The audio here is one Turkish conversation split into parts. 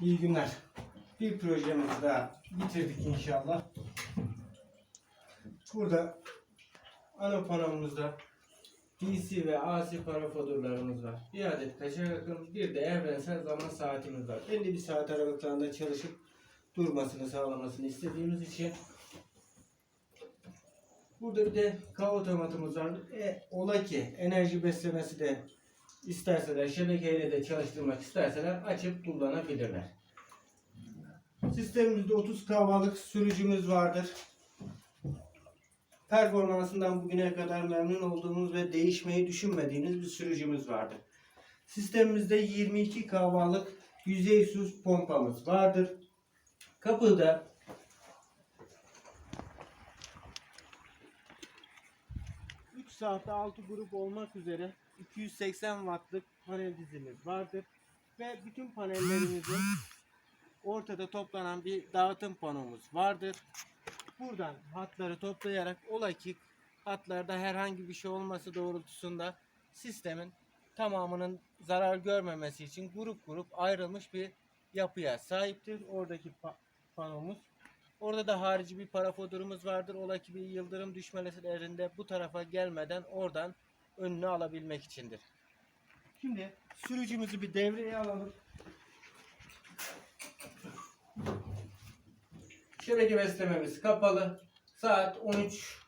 İyi günler. Bir projemizi daha bitirdik inşallah. Burada ana panomuzda DC ve AC parafoturlarımız var. Bir adet kaçak akım, bir de evrensel zaman saatimiz var. Belli bir saat aralıklarında çalışıp durmasını sağlamasını istediğimiz için Burada bir de K otomatımız var. E, ola ki enerji beslemesi de isterseler, şebekeyle de çalıştırmak isterseler açıp kullanabilirler. Sistemimizde 30 kahvalık sürücümüz vardır. Performansından bugüne kadar memnun olduğumuz ve değişmeyi düşünmediğiniz bir sürücümüz vardır. Sistemimizde 22 kahvalık yüzey su pompamız vardır. Kapıda saatte 6 grup olmak üzere 280 wattlık panel dizimiz vardır. Ve bütün panellerimizin ortada toplanan bir dağıtım panomuz vardır. Buradan hatları toplayarak ola ki hatlarda herhangi bir şey olması doğrultusunda sistemin tamamının zarar görmemesi için grup grup ayrılmış bir yapıya sahiptir. Oradaki pa- panomuz. Orada da harici bir parafoturumuz vardır. Ola ki bir yıldırım düşmelerinde bu tarafa gelmeden oradan önünü alabilmek içindir. Şimdi sürücümüzü bir devreye alalım. Şebeke beslememiz kapalı. Saat 13.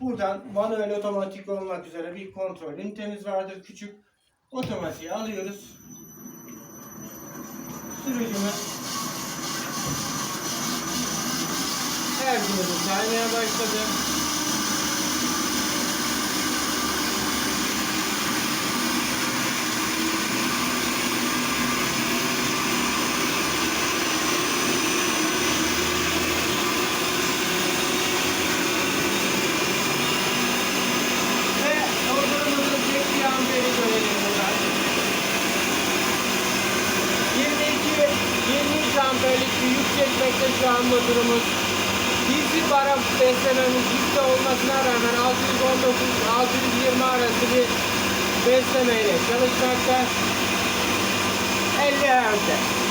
Buradan manuel otomatik olmak üzere bir kontrol ünitemiz vardır. Küçük otomatiği alıyoruz. Sürücümüz her günümüz saymaya başladı. Bir çekmekte şu an motorumuz. DC para beslememiz yüksek olmasına rağmen 619-620 arası bir beslemeyle çalışmakta. 50 Hz'de.